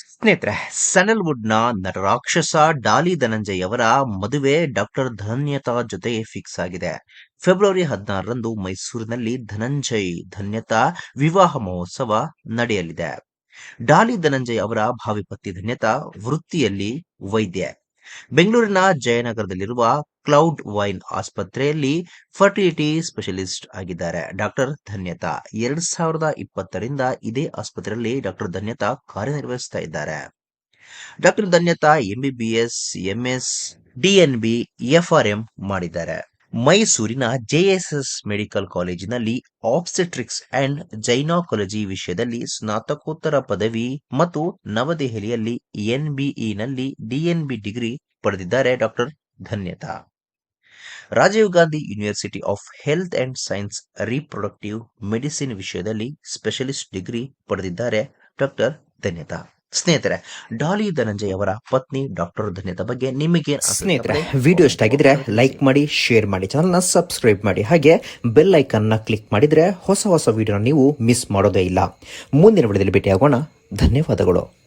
ಸ್ನೇಹಿತರೆ ಸನಲ್ವುಡ್ನ ನಟರಾಕ್ಷಸ ಡಾಲಿ ಧನಂಜಯ್ ಅವರ ಮದುವೆ ಡಾಕ್ಟರ್ ಧನ್ಯತಾ ಜೊತೆ ಫಿಕ್ಸ್ ಆಗಿದೆ. ಫೆಬ್ರವರಿ ಹದಿನಾರರಂದು ಮೈಸೂರಿನಲ್ಲಿ ಧನಂಜಯ್ ಧನ್ಯತಾ ವಿವಾಹ ಮಹೋತ್ಸವ ನಡೆಯಲಿದೆ. ಡಾಲಿ ಧನಂಜಯ್ ಅವರ ಭಾವಿ ಪತ್ನಿ ಧನ್ಯತಾ ವೃತ್ತಿಯಲ್ಲಿ ವೈದ್ಯ. ಬೆಂಗಳೂರಿನ ಜಯನಗರದಲ್ಲಿರುವ ಕ್ಲೌಡ್ ವೈನ್ ಆಸ್ಪತ್ರೆಯಲ್ಲಿ ಫರ್ಟಿಲಿಟಿ ಸ್ಪೆಷಲಿಸ್ಟ್ ಆಗಿದ್ದಾರೆ. ಡಾಕ್ಟರ್ ಧನ್ಯತಾ, ಎರಡ್ ಸಾವಿರದ ಇಪ್ಪತ್ತರಿಂದ ಇದೇ ಆಸ್ಪತ್ರೆಯಲ್ಲಿ ಡಾಕ್ಟರ್ ಧನ್ಯತಾ ಕಾರ್ಯನಿರ್ವಹಿಸ್ತಾ ಇದ್ದಾರೆ. Doctor Dhanyata MBBS MS DNB FRM ಮಾಡಿದ್ದಾರೆ. ಮೈಸೂರಿನ ಜೆಎಸ್ಎಸ್ ಮೆಡಿಕಲ್ ಕಾಲೇಜಿನಲ್ಲಿ ಆಬ್ಸ್ಟೆಟ್ರಿಕ್ಸ್ ಅಂಡ್ ಜೈನಾಕಾಲಜಿ ವಿಷಯದಲ್ಲಿ ಸ್ನಾತಕೋತ್ತರ ಪದವಿ ಮತ್ತು ನವದೆಹಲಿಯಲ್ಲಿ ಎನ್ಬಿಇನಲ್ಲಿ ಡಿಎನ್ಬಿ ಡಿಗ್ರಿ ಪಡೆದಿದ್ದಾರೆ doctor Dhanyata. Rajiv Gandhi university of health and science reproductive medicine ವಿಷಯದಲ್ಲಿ ಸ್ಪೆಷಲಿಸ್ಟ್ ಡಿಗ್ರಿ ಪಡೆದಿದ್ದಾರೆ ಡಾಕ್ಟರ್ ಧನ್ಯತಾ. ಸ್ನೇಹಿತರೆ ಡಾಲಿ ಧನಂಜಯ್ ಅವರ ಪತ್ನಿ ಡಾಕ್ಟರ್ ಧನ್ಯತಾ ಬಗ್ಗೆ ನಿಮಗೆ ಸ್ನೇಹಿತರೆ ವಿಡಿಯೋ ಇಷ್ಟ ಆಗಿದ್ರೆ ಲೈಕ್ ಮಾಡಿ ಶೇರ್ ಮಾಡಿ ಚಾನಲ್ನ ಸಬ್ಸ್ಕ್ರೈಬ್ ಮಾಡಿ. ಹಾಗೆ ಬೆಲ್ ಐಕನ್ನ ಕ್ಲಿಕ್ ಮಾಡಿದ್ರೆ ಹೊಸ ಹೊಸ ವಿಡಿಯೋನ ನೀವು ಮಿಸ್ ಮಾಡೋದೇ ಇಲ್ಲ. ಮುಂದಿನ ವಿಡಿಯೋದಲ್ಲಿ ಭೇಟಿಯಾಗೋಣ. ಧನ್ಯವಾದಗಳು.